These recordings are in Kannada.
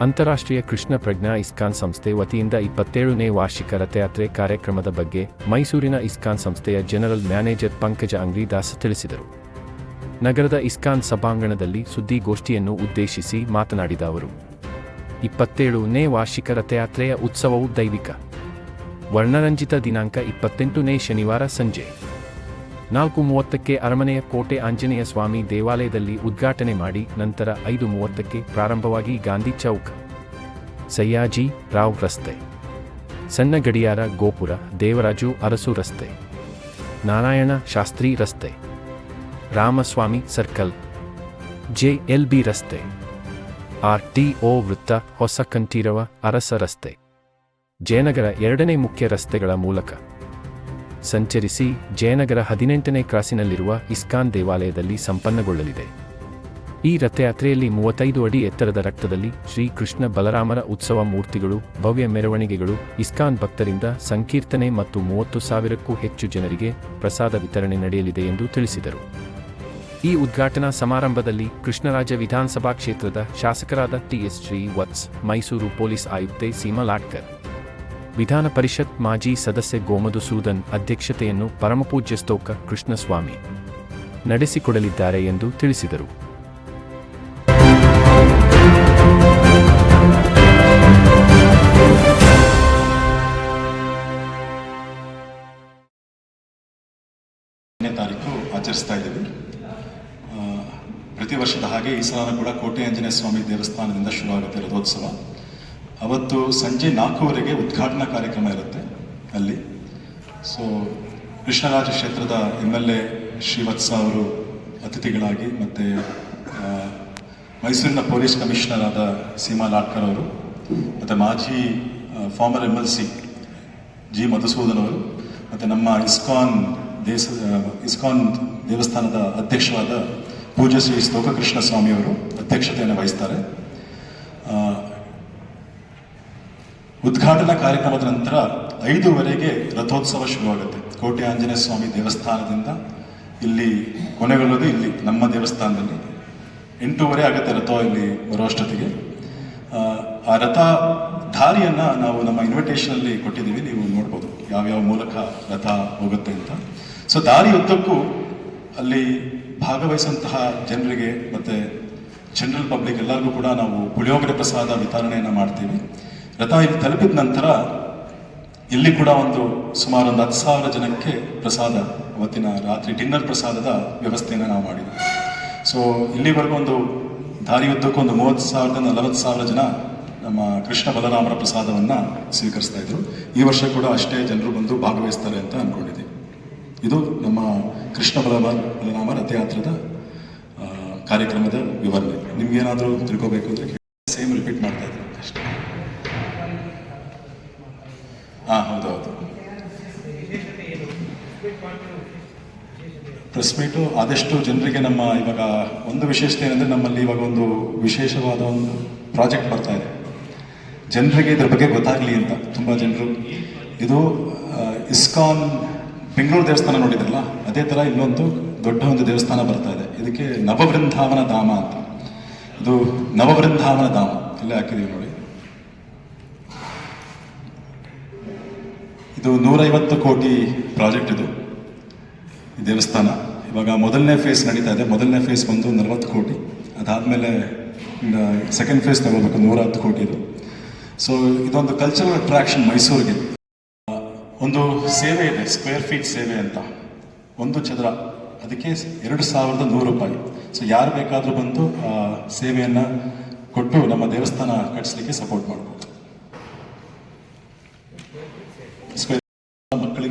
ಅಂತಾರಾಷ್ಟ್ರೀಯ ಕೃಷ್ಣ ಪ್ರಜ್ಞಾ ಇಸ್ಕಾನ್ ಸಂಸ್ಥೆ ವತಿಯಿಂದ ಇಪ್ಪತ್ತೇಳನೇ ವಾರ್ಷಿಕ ರಥಯಾತ್ರೆ ಕಾರ್ಯಕ್ರಮದ ಬಗ್ಗೆ ಮೈಸೂರಿನ ಇಸ್ಕಾನ್ ಸಂಸ್ಥೆಯ ಜನರಲ್ ಮ್ಯಾನೇಜರ್ ಪಂಕಜ ಅಂಗ್ರಿದಾಸ್ ತಿಳಿಸಿದರು. ನಗರದ ಇಸ್ಕಾನ್ ಸಭಾಂಗಣದಲ್ಲಿ ಸುದ್ದಿಗೋಷ್ಠಿಯನ್ನು ಉದ್ದೇಶಿಸಿ ಮಾತನಾಡಿದ ಅವರು, ಇಪ್ಪತ್ತೇಳನೇ ವಾರ್ಷಿಕ ರಥಯಾತ್ರೆಯ ಉತ್ಸವವು ದೈವಿಕ. ವರ್ಣರಂಜಿತ ದಿನಾಂಕ ಇಪ್ಪತ್ತೆಂಟನೇ ಶನಿವಾರ ಸಂಜೆ. ನಾಲ್ಕು ಮೂವತ್ತಕ್ಕೆ ಅರಮನೆಯ ಕೋಟೆ ಆಂಜನೇಯ ಸ್ವಾಮಿ ದೇವಾಲಯದಲ್ಲಿ ಉದ್ಘಾಟನೆ ಮಾಡಿ ನಂತರ ಐದು ಮೂವತ್ತಕ್ಕೆ ಪ್ರಾರಂಭವಾಗಿ ಗಾಂಧಿ ಚೌಕ್. ಸಯ್ಯಾಜಿ ರಾವ್ ರಸ್ತೆ. ಸಣ್ಣ ಗಡಿಯಾರ ಗೋಪುರ, ದೇವರಾಜು ಅರಸು ರಸ್ತೆ. ನಾರಾಯಣ ಶಾಸ್ತ್ರಿ ರಸ್ತೆ. ರಾಮಸ್ವಾಮಿ ಸರ್ಕಲ್. ಜೆಎಲ್ಬಿ ರಸ್ತೆ. ಆರ್ ಟಿ ಒ ವೃತ್ತ ಹೊಸ ಕಂಠೀರವ ಅರಸ ರಸ್ತೆ. ಜಯನಗರ ಎರಡನೇ ಮುಖ್ಯ ರಸ್ತೆಗಳ ಮೂಲಕ. ಸಂಚರಿಸಿ ಜಯನಗರ ಹದಿನೆಂಟನೇ ಕ್ರಾಸಿನಲ್ಲಿರುವ ಇಸ್ಕಾನ್ ದೇವಾಲಯದಲ್ಲಿ ಸಂಪನ್ನಗೊಳ್ಳಲಿದೆ. ಈ ರಥಯಾತ್ರೆಯಲ್ಲಿ ಮೂವತ್ತೈದು ಅಡಿ ಎತ್ತರದ ರಕ್ತದಲ್ಲಿ ಶ್ರೀ ಕೃಷ್ಣ ಬಲರಾಮರ ಉತ್ಸವ ಮೂರ್ತಿಗಳು, ಭವ್ಯ ಮೆರವಣಿಗೆಗಳು, ಇಸ್ಕಾನ್ ಭಕ್ತರಿಂದ ಸಂಕೀರ್ತನೆ ಮತ್ತು ಮೂವತ್ತು ಸಾವಿರಕ್ಕೂ ಹೆಚ್ಚು ಜನರಿಗೆ ಪ್ರಸಾದ ವಿತರಣೆ ನಡೆಯಲಿದೆ ಎಂದು ತಿಳಿಸಿದರು. ಈ ಉದ್ಘಾಟನಾ ಸಮಾರಂಭದಲ್ಲಿ ಕೃಷ್ಣರಾಜ ವಿಧಾನಸಭಾ ಕ್ಷೇತ್ರದ ಶಾಸಕರಾದ ಟಿಎಸ್ ಶ್ರೀ ವತ್ಸ್ ಮೈಸೂರು ಪೊಲೀಸ್ ಆಯುಕ್ತೆ ಸೀಮಾ ಲಾಟ್ಕರ್ ವಿಧಾನ ಪರಿಷತ್ ಮಾಜಿ ಸದಸ್ಯ ಗೋಮಧುಸೂದನ್ ಅಧ್ಯಕ್ಷತೆಯನ್ನು ಪರಮಪೂಜ್ಯ ಸ್ತೋಕ ಕೃಷ್ಣಸ್ವಾಮಿ ನಡೆಸಿಕೊಡಲಿದ್ದಾರೆ ಎಂದು ತಿಳಿಸಿದರು. ತಾರೀಕು ಆಚರಿಸ್ತಾ ಇದ್ದೀವಿ. ಪ್ರತಿ ವರ್ಷದ ಹಾಗೆ ಈ ಸಲ ಕೂಡ ಕೋಟೆ ಆಂಜನೇಯ ಸ್ವಾಮಿ ದೇವಸ್ಥಾನದಿಂದ ಶುರುವಾಗುತ್ತೆ ರಥೋತ್ಸವ. ಅವತ್ತು ಸಂಜೆ ನಾಲ್ಕುವರೆಗೆ ಉದ್ಘಾಟನಾ ಕಾರ್ಯಕ್ರಮ ಇರುತ್ತೆ ಅಲ್ಲಿ. ಸೊ ಕೃಷ್ಣರಾಜ ಕ್ಷೇತ್ರದ ಎಂ ಎಲ್ ಎ ಶ್ರೀವತ್ಸ ಅವರು ಅತಿಥಿಗಳಾಗಿ ಮತ್ತು ಮೈಸೂರಿನ ಪೊಲೀಸ್ ಕಮಿಷನರ್ ಆದ ಸೀಮಾ ಲಾಟ್ಕರ್ ಅವರು ಮತ್ತು ಮಾಜಿ former M L C G Madhusudan ಅವರು ಮತ್ತು ನಮ್ಮ ಇಸ್ಕಾನ್ ದೇಶ ಇಸ್ಕಾನ್ ದೇವಸ್ಥಾನದ ಅಧ್ಯಕ್ಷರಾದ ಪೂಜ್ಯ ಶ್ರೀ ಸ್ತೋಕಕೃಷ್ಣ ಸ್ವಾಮಿ ಅವರು ಅಧ್ಯಕ್ಷತೆಯನ್ನು ವಹಿಸ್ತಾರೆ. ಉದ್ಘಾಟನಾ ಕಾರ್ಯಕ್ರಮದ ನಂತರ ಐದುವರೆಗೆ ರಥೋತ್ಸವ ಶುರುವಾಗುತ್ತೆ. ಕೋಟೆ ಆಂಜನೇಯ ಸ್ವಾಮಿ ದೇವಸ್ಥಾನದಿಂದ ಇಲ್ಲಿ ಕೊನೆಗೊಳ್ಳೋದು ಇಲ್ಲಿ ನಮ್ಮ ದೇವಸ್ಥಾನದಲ್ಲಿ. ಎಂಟೂವರೆ ಆಗುತ್ತೆ ರಥ ಇಲ್ಲಿ ಬರುವಷ್ಟೊತ್ತಿಗೆ ಆ, ರಥ ದಾರಿಯನ್ನ ನಾವು ನಮ್ಮ ಇನ್ವಿಟೇಷನ್ ಅಲ್ಲಿ ಕೊಟ್ಟಿದ್ದೀವಿ ನೀವು ನೋಡ್ಬೋದು ಯಾವ್ಯಾವ ಮೂಲಕ ರಥ ಹೋಗುತ್ತೆ ಅಂತ. ಸೊ ದಾರಿ ಉದ್ದಕ್ಕೂ ಅಲ್ಲಿ ಭಾಗವಹಿಸುವಂತಹ ಜನರಿಗೆ ಮತ್ತೆ ಜನರಲ್ ಪಬ್ಲಿಕ್ ಎಲ್ಲರಿಗೂ ಕೂಡ ನಾವು ಪುಳಿಯೋಗರೆ ಪ್ರಸಾದ ವಿತರಣೆಯನ್ನು ಮಾಡ್ತೀವಿ. ರಥ ಇಲ್ಲಿ ತಲುಪಿದ ನಂತರ ಇಲ್ಲಿ ಕೂಡ ಒಂದು ಸುಮಾರು ಒಂದು ಹತ್ತು ಸಾವಿರ ಜನಕ್ಕೆ ಪ್ರಸಾದ ಅವತ್ತಿನ ರಾತ್ರಿ ಡಿನ್ನರ್ ಪ್ರಸಾದದ ವ್ಯವಸ್ಥೆಯನ್ನು ನಾವು ಮಾಡಿದ್ವಿ. ಸೊ ಇಲ್ಲಿವರೆಗೂ ಒಂದು ದಾರಿಯುದ್ದಕ್ಕೂ ಒಂದು ಮೂವತ್ತು ಸಾವಿರದಿಂದ ನಲವತ್ತು ಸಾವಿರ ಜನ ನಮ್ಮ ಕೃಷ್ಣ ಬಲರಾಮರ ಪ್ರಸಾದವನ್ನು ಸ್ವೀಕರಿಸ್ತಾ ಇದ್ರು. ಈ ವರ್ಷ ಕೂಡ ಅಷ್ಟೇ ಜನರು ಬಂದು ಭಾಗವಹಿಸ್ತಾರೆ ಅಂತ ಅನ್ಕೊಂಡಿದ್ದೀವಿ ಇದು ನಮ್ಮ ಕೃಷ್ಣ ಬಲರಾಮ ಬಲರಾಮ ರಥಯಾತ್ರದ ಕಾರ್ಯಕ್ರಮದ ವಿವರಣೆ. ನಿಮ್ಗೇನಾದರೂ ತಿಳ್ಕೋಬೇಕು ಅಂದರೆ ಸೇಮ್ ರಿಪೀಟ್ ಮಾಡ್ತಾ ಇದ್ದೀನಿ ಅಷ್ಟೇ. ಹಾಂ ಹೌದೌದು ಪ್ರೆಸ್ ಮೀಟು ಆದಷ್ಟು ಜನರಿಗೆ ನಮ್ಮ ಇವಾಗ ಒಂದು ವಿಶೇಷತೆ ಏನಂದರೆ ನಮ್ಮಲ್ಲಿ ಇವಾಗ ಒಂದು ವಿಶೇಷವಾದ ಒಂದು ಪ್ರಾಜೆಕ್ಟ್ ಬರ್ತಾ ಇದೆ. ಜನರಿಗೆ ಇದ್ರ ಬಗ್ಗೆ ಗೊತ್ತಾಗಲಿ ಅಂತ ತುಂಬ ಜನರು. ಇದು ಇಸ್ಕಾನ್ ಬೆಂಗಳೂರು ದೇವಸ್ಥಾನ ನೋಡಿದ್ರಲ್ಲ, ಅದೇ ಥರ ಇನ್ನೊಂದು ದೊಡ್ಡ ಒಂದು ದೇವಸ್ಥಾನ ಬರ್ತಾ ಇದೆ. ಇದಕ್ಕೆ ನವಬೃಂದಾವನ ಧಾಮ ಅಂತ. ಇದು ನವಬೃಂದಾವನ ಧಾಮ. ಇಲ್ಲೇ ಹಾಕಿದೀವಿ ನೋಡಿ. ಇದು ನೂರೈವತ್ತು ಕೋಟಿ ಪ್ರಾಜೆಕ್ಟ್ ಇದು. ದೇವಸ್ಥಾನ. ಇವಾಗ ಮೊದಲನೇ ಫೇಸ್ ನಡೀತಾ ಇದೆ. ಮೊದಲನೇ ಫೇಸ್ ಬಂದು ನಲವತ್ತು ಕೋಟಿ. ಅದಾದಮೇಲೆ ಸೆಕೆಂಡ್ ಫೇಸ್ ತಗೋಬೇಕು. ನೂರ ಹತ್ತು ಕೋಟಿ ಇದು. ಸೊ ಇದೊಂದು ಕಲ್ಚರಲ್ ಅಟ್ರಾಕ್ಷನ್ ಮೈಸೂರಿಗೆ. ಒಂದು ಸೇವೆ ಇದೆ. ಸ್ಕ್ವೇರ್ ಫೀಟ್ ಸೇವೆ ಅಂತ. ಒಂದು ಚದರ. ಅದಕ್ಕೆ ಎರಡು ಸಾವಿರದ ನೂರು ರೂಪಾಯಿ. ಸೊ ಯಾರು ಬೇಕಾದರೂ ಬಂದು ಸೇವೆಯನ್ನು ಕೊಟ್ಟು ನಮ್ಮ ದೇವಸ್ಥಾನ ಕಟ್ಟಿಸ್ಲಿಕ್ಕೆ ಸಪೋರ್ಟ್ ಮಾಡ್ಬೋದು.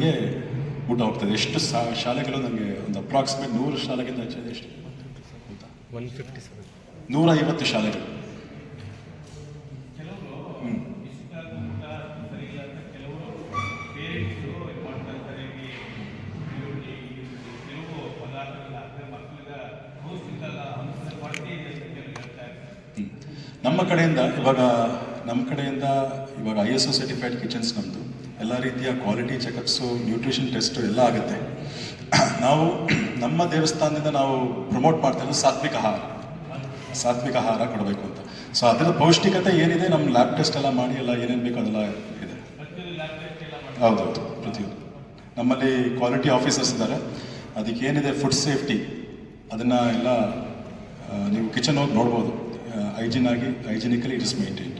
ಮಕ್ಕಳಿಗೆ ಊಟ ಹೋಗ್ತದೆ. ಎಷ್ಟು ಸಾ- ಶಾಲೆಗಳು ನನಗೆ ಒಂದು ಅಪ್ರಾಕ್ಸಿಮೇಟ್ ನೂರು ಶಾಲೆಗಿಂತ ಹೆಚ್ಚಿದೆ. ಎಷ್ಟು? ಒನ್ ಫಿಫ್ಟಿ ಸೆವೆನ್ ನೂರ ಐವತ್ತು ಶಾಲೆಗಳು. ನಮ್ಮ ಕಡೆಯಿಂದ ಇವಾಗ ನಮ್ಮ ಕಡೆಯಿಂದ ಇವಾಗ I S O certified kitchens ನಮ್ಮದು ಎಲ್ಲ ರೀತಿಯ ಕ್ವಾಲಿಟಿ ಚೆಕಪ್ಸು ನ್ಯೂಟ್ರಿಷನ್ ಟೆಸ್ಟು ಎಲ್ಲ ಆಗುತ್ತೆ. ನಾವು ನಮ್ಮ ದೇವಸ್ಥಾನದಿಂದ ನಾವು ಪ್ರಮೋಟ್ ಮಾಡ್ತಿರೋದು ಸಾತ್ವಿಕ ಆಹಾರ. ಸಾತ್ವಿಕ ಆಹಾರ ಕೊಡಬೇಕು ಅಂತ. ಸೊ ಅದರ ಪೌಷ್ಟಿಕತೆ ಏನಿದೆ ನಮ್ಮ ಲ್ಯಾಬ್ ಟೆಸ್ಟ್ ಎಲ್ಲ ಮಾಡಿ, ಎಲ್ಲ ಏನೇನು ಬೇಕೋ ಅದೆಲ್ಲ ಇದೆ. ಹೌದೌದು ಪ್ರತಿಯೊಂದು. ನಮ್ಮಲ್ಲಿ ಕ್ವಾಲಿಟಿ ಆಫೀಸರ್ಸ್ ಇದ್ದಾರೆ. ಅದಕ್ಕೆ ಏನಿದೆ ಫುಡ್ ಸೇಫ್ಟಿ ಅದನ್ನು ಎಲ್ಲ ನೀವು ಕಿಚನ್ ಹೋಗಿ ನೋಡ್ಬೋದು. ಹೈಜಿನ್ ಆಗಿ ಹೈಜಿನಿಕಲಿ ಇಟ್ ಇಸ್ ಮೇಂಟೈನ್ಡ್